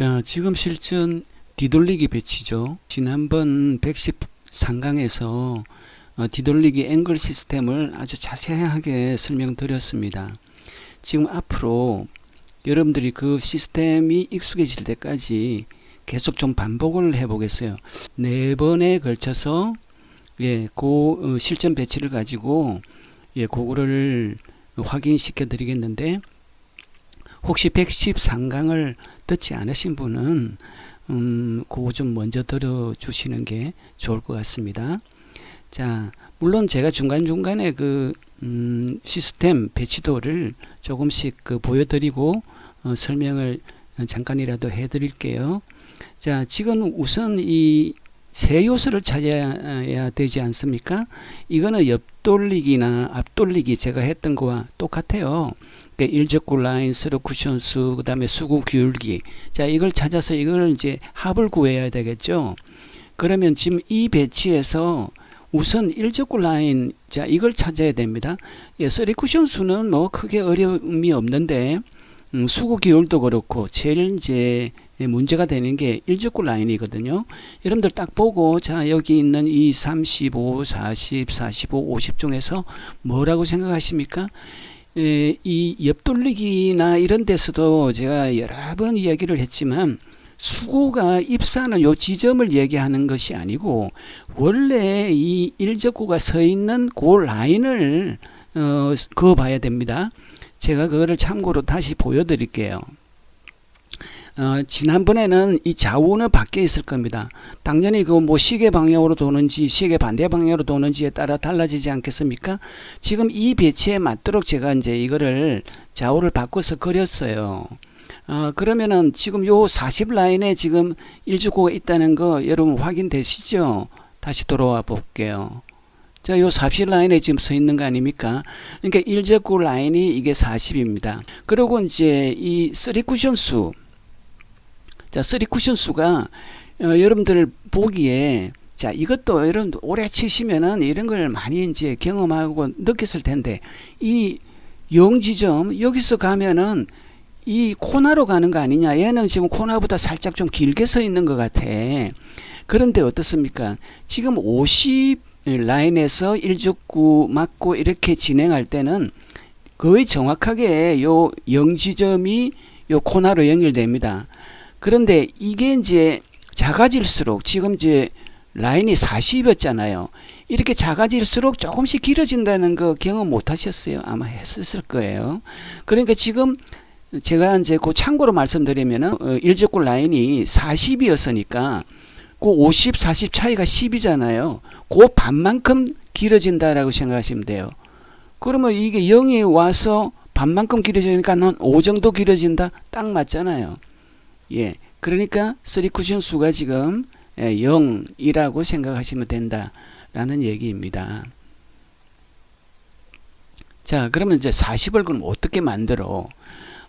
자, 지금 실전 뒤돌리기 배치죠. 지난번 113강에서 어, 뒤돌리기 앵글 시스템을 아주 자세하게 설명드렸습니다. 지금 앞으로 여러분들이 그 시스템이 익숙해질 때까지 계속 좀 반복을 해 보겠어요. 네 번에 걸쳐서 예, 그 어, 실전 배치를 가지고 예, 그거를 확인시켜 드리겠는데 혹시 113강을 듣지 않으신 분은 음, 그거 좀 먼저 들어주시는 게 좋을 것 같습니다. 자, 물론 제가 중간중간에 그, 음, 시스템 배치도를 조금씩 그 보여드리고, 어, 설명을 잠깐이라도 해드릴게요. 자, 지금 우선 이 세 요소를 찾아야 되지 않습니까? 이거는 옆돌리기나 앞돌리기 제가 했던 거와 똑같아요. 그러니까 일적구 라인, 스로 쿠션 수, 그 다음에 수구 기울기. 자, 이걸 찾아서 이걸 이제 합을 구해야 되겠죠. 그러면 지금 이 배치에서 우선 일적구 라인, 자, 이걸 찾아야 됩니다. 예, 쓰리 쿠션 수는 뭐 크게 어려움이 없는데, 음, 수구 기울도 그렇고, 제일 이제 문제가 되는 게 일적구 라인이거든요. 여러분들 딱 보고, 자, 여기 있는 이 35, 40, 45, 50 중에서 뭐라고 생각하십니까? 에, 이 옆돌리기나 이런 데서도 제가 여러 번 이야기를 했지만 수구가 입사하는 요 지점을 얘기하는 것이 아니고 원래 이 일적구가 서 있는 그 라인을 어, 그어 봐야 됩니다. 제가 그거를 참고로 다시 보여드릴게요. 어, 지난번에는 이 좌우는 바뀌어 있을 겁니다. 당연히 그 뭐 시계 방향으로 도는지 시계 반대 방향으로 도는지에 따라 달라지지 않겠습니까? 지금 이 배치에 맞도록 제가 이제 이거를 좌우를 바꿔서 그렸어요. 어, 그러면은 지금 요 40 라인에 지금 일주고가 있다는 거 여러분 확인되시죠? 다시 돌아와 볼게요. 자, 요 40 라인에 지금 서 있는 거 아닙니까? 그러니까 일적구 라인이 이게 40입니다. 그리고 이제 이 쓰리 쿠션 수, 자, 쓰리 쿠션 수가 어, 여러분들 보기에 자, 이것도 이런 오래 치시면은 이런 걸 많이 이제 경험하고 느꼈을 텐데 이 영지점 여기서 가면은 이 코나로 가는 거 아니냐? 얘는 지금 코나보다 살짝 좀 길게 서 있는 것 같아. 그런데 어떻습니까? 지금 50 라인에서 1죽구 맞고 이렇게 진행할 때는 거의 정확하게 요 영지점이 요 코나로 연결됩니다. 그런데 이게 이제 작아질수록 지금 이제 라인이 40이었잖아요. 이렇게 작아질수록 조금씩 길어진다는 거 경험 못 하셨어요? 아마 했었을 거예요. 그러니까 지금 제가 이제 그 참고로 말씀드리면은 어, 일적구 라인이 40이었으니까 그 50, 40 차이가 10이잖아요. 그 반만큼 길어진다라고 생각하시면 돼요. 그러면 이게 0이 와서 반만큼 길어지니까 한5 정도 길어진다? 딱 맞잖아요. 예. 그러니까 3쿠션 수가 지금 0이라고 생각하시면 된다라는 얘기입니다. 자, 그러면 이제 40을 그럼 어떻게 만들어?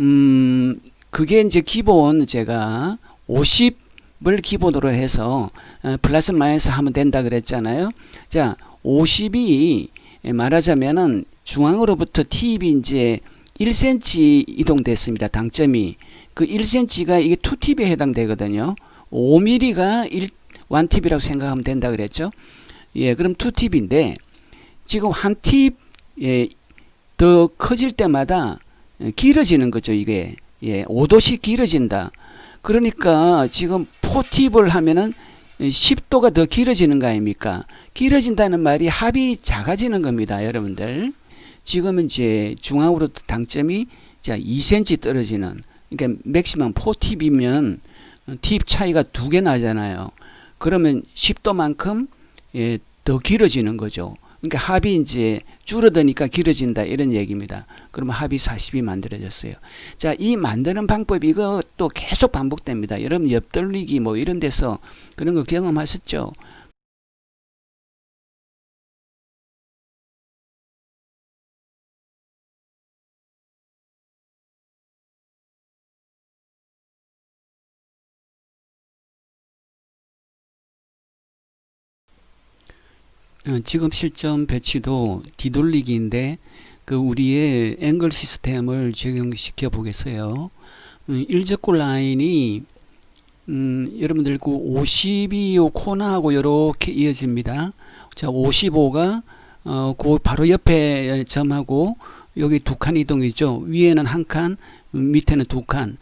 음, 그게 이제 기본 제가 50을 기본으로 해서 어, 플러스 마이너스 하면 된다 그랬잖아요. 자, 50이 말하자면은 중앙으로부터 팁이 이제 1cm 이동됐습니다. 당점이. 그 1cm가 이게 2팁에 해당되거든요. 5mm가 1, 1팁이라고 생각하면 된다 그랬죠. 예, 그럼 2팁인데 지금 한 팁, 예, 더 커질 때마다 길어지는 거죠, 이게. 예, 5도씩 길어진다. 그러니까 지금 4팁을 하면은 10도가 더 길어지는 거 아닙니까? 길어진다는 말이 합이 작아지는 겁니다, 여러분들. 지금은 이제 중앙으로 당점이 자 2cm 떨어지는 그러니까 맥시멈 4팁이면 팁 차이가 두 개 나잖아요. 그러면 10도만큼 예, 더 길어지는 거죠. 그러니까 합이 이제 줄어드니까 길어진다 이런 얘기입니다. 그러면 합이 40이 만들어졌어요. 자, 이 만드는 방법 이것도 계속 반복됩니다. 여러분 옆돌리기 뭐 이런 데서 그런 거 경험하셨죠? 지금 실점 배치도 뒤돌리기인데 그 우리의 앵글 시스템을 적용시켜 보겠어요. 음, 일적구 라인이 음, 여러분들 그 50이 요 코너하고 이렇게 이어집니다. 자, 55가 어, 그 바로 옆에 점하고 여기 두 칸 이동이죠. 위에는 한 칸, 음, 밑에는 두 칸.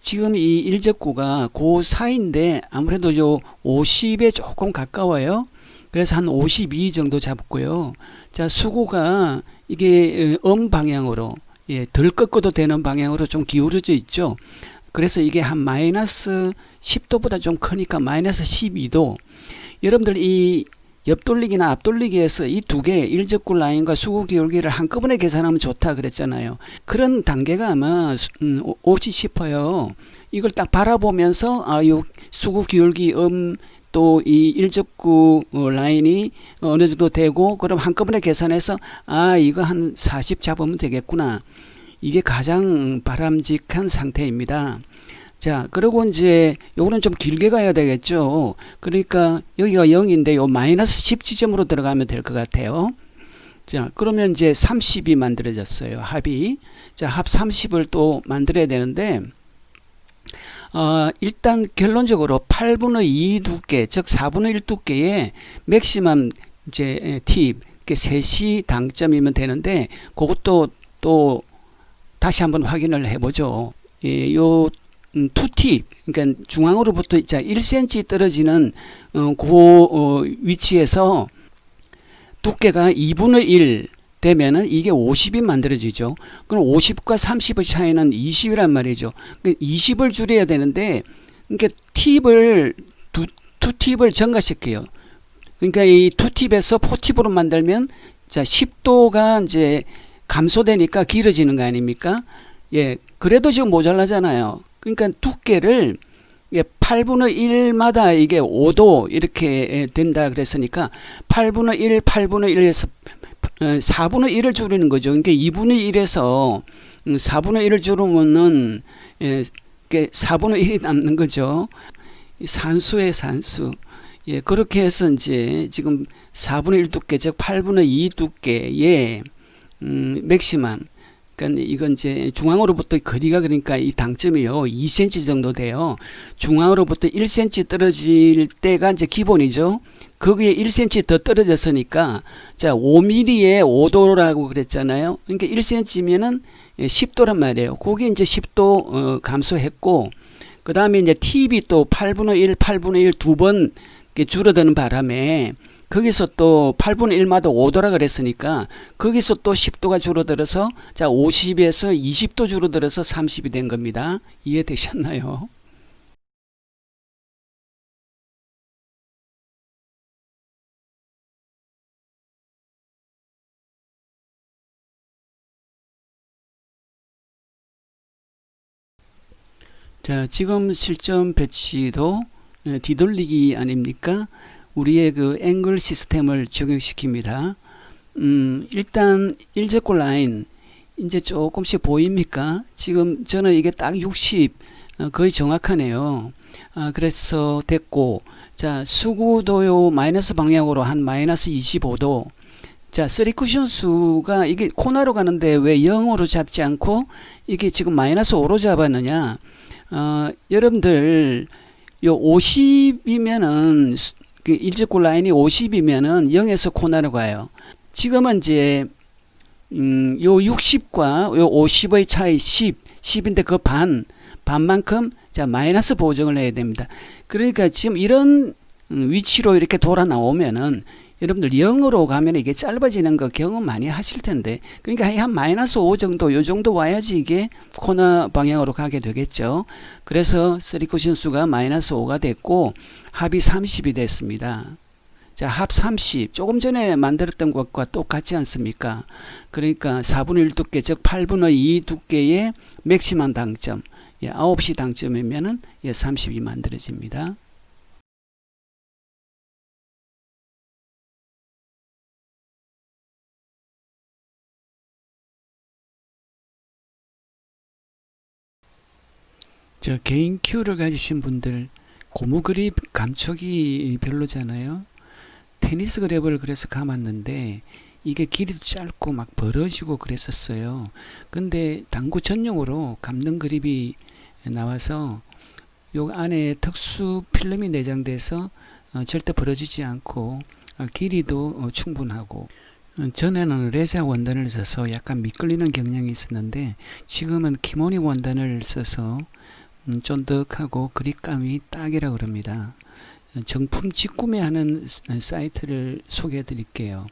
지금 이 일적구가 그 사이인데 아무래도 요 50에 조금 가까워요. 그래서 한 52 정도 잡고요. 자, 수구가 이게 어, 음 방향으로 예, 덜 꺾어도 되는 방향으로 좀 기울어져 있죠. 그래서 이게 한 마이너스 10도보다 좀 크니까 마이너스 12도. 여러분들 이 옆돌리기나 앞돌리기에서 이 두개 일적구 라인과 수구 기울기를 한꺼번에 계산하면 좋다 그랬잖아요. 그런 단계가 아마 수- 음, 오- 오지 싶어요. 이걸 딱 바라보면서 아 요 수구 기울기 음 또 이 일적구 어, 라인이 어느 정도 되고 그럼 한꺼번에 계산해서 아 이거 한 40 잡으면 되겠구나. 이게 가장 바람직한 상태입니다. 자, 그리고 이제 요거는 좀 길게 가야 되겠죠. 그러니까 여기가 0인데 요 마이너스 10 지점으로 들어가면 될 것 같아요. 자, 그러면 이제 30이 만들어졌어요. 합이. 자, 합 30을 또 만들어야 되는데 어, 일단 결론적으로 8분의 2 두께, 즉 4분의 1 두께의 맥시멈 이제 팁, 그 셋이 당점이면 되는데 그것도 또 다시 한번 확인을 해보죠. 예, 요 음, 투팁, 그러니까 중앙으로부터 자 1cm 떨어지는 어, 그 어, 위치에서 두께가 2분의 1 되면은 이게 50이 만들어지죠. 그럼 50과 30의 차이는 20이란 말이죠. 그 20을 줄여야 되는데, 그러니까 팁을 두, 두 팁을 증가시켜요. 그러니까 이투 팁에서 포 팁으로 만들면 자 10도가 이제 감소되니까 길어지는 거 아닙니까? 예, 그래도 지금 모자라잖아요. 그러니까 두께를 예, 8분의 1마다 이게 5도 이렇게 예, 된다 그랬으니까 8분의 1, 8분의 1에서 4분의 1을 줄이는 거죠. 그러니까 2분의 1에서 4분의 1을 줄이면은 예, 4분의 1이 남는 거죠. 이 산수의 산수. 예, 그렇게 해서 이제 지금 4분의 1 두께, 즉 8분의 2 두께의 음, 맥시멈. 그러니까 이건 이제 중앙으로부터 거리가 그러니까 이 당점이요 2cm 정도 돼요. 중앙으로부터 1cm 떨어질 때가 이제 기본이죠. 거기에 1cm 더 떨어졌으니까 자 5mm에 5도라고 그랬잖아요. 그러니까 1cm면은 10도란 말이에요. 그게 이제 10도 어, 감소했고 그 다음에 이제 팁이 또 8분의 1, 8분의 1 두 번 줄어드는 바람에 거기서 또 8분의 1마다 5도라 그랬으니까 거기서 또 10도가 줄어들어서 자 50에서 20도 줄어들어서 30이 된 겁니다. 이해되셨나요? 자, 지금 실점 배치도 예, 뒤돌리기 아닙니까? 우리의 그 앵글 시스템을 적용시킵니다. 음, 일단 일제골 라인 이제 조금씩 보입니까? 지금 저는 이게 딱 60 어, 거의 정확하네요. 아, 그래서 됐고 자 수구도요 마이너스 방향으로 한 마이너스 25도 자 쓰리쿠션 수가 이게 코너로 가는데 왜 0으로 잡지 않고 이게 지금 마이너스 5로 잡았느냐 어, 여러분들 요 50이면은 그 일직골 라인이 50이면은 0에서 코너로 가요. 지금은 이제 음, 요 60과 요 50의 차이 10, 10인데 그 반, 반만큼 자 마이너스 보정을 해야 됩니다. 그러니까 지금 이런 음, 위치로 이렇게 돌아 나오면은 여러분들 0으로 가면 이게 짧아지는 거 경험 많이 하실 텐데 그러니까 한 마이너스 5 정도 요 정도 와야지 이게 코너 방향으로 가게 되겠죠. 그래서 쓰리쿠션 수가 마이너스 5가 됐고 합이 30이 됐습니다. 자, 합 30. 조금 전에 만들었던 것과 똑같지 않습니까? 그러니까 4분의 1 두께, 즉 8분의 2 두께의 맥시멈 당점. 예, 9시 당점이면은 예, 30이 만들어집니다. 저 개인 큐를 가지신 분들 고무 그립 감촉이 별로잖아요. 테니스 그립을 그래서 감았는데 이게 길이도 짧고 막 벌어지고 그랬었어요. 근데 당구 전용으로 감는 그립이 나와서 요 안에 특수 필름이 내장돼서 어, 절대 벌어지지 않고 어, 길이도 어, 충분하고 어, 전에는 레자 원단을 써서 약간 미끌리는 경향이 있었는데 지금은 키모니 원단을 써서 음, 쫀득하고 그립감이 딱이라 그럽니다. 어, 정품 직구매 하는 스- 사이트를 소개해 드릴게요.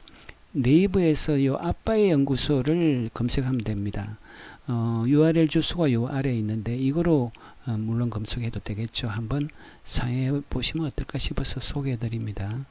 네이버에서 요 아빠의 연구소를 검색하면 됩니다. 어, URL 주소가 요 아래에 있는데 이거로 어, 물론 검색해도 되겠죠. 한번 사용해 보시면 어떨까 싶어서 소개해 드립니다.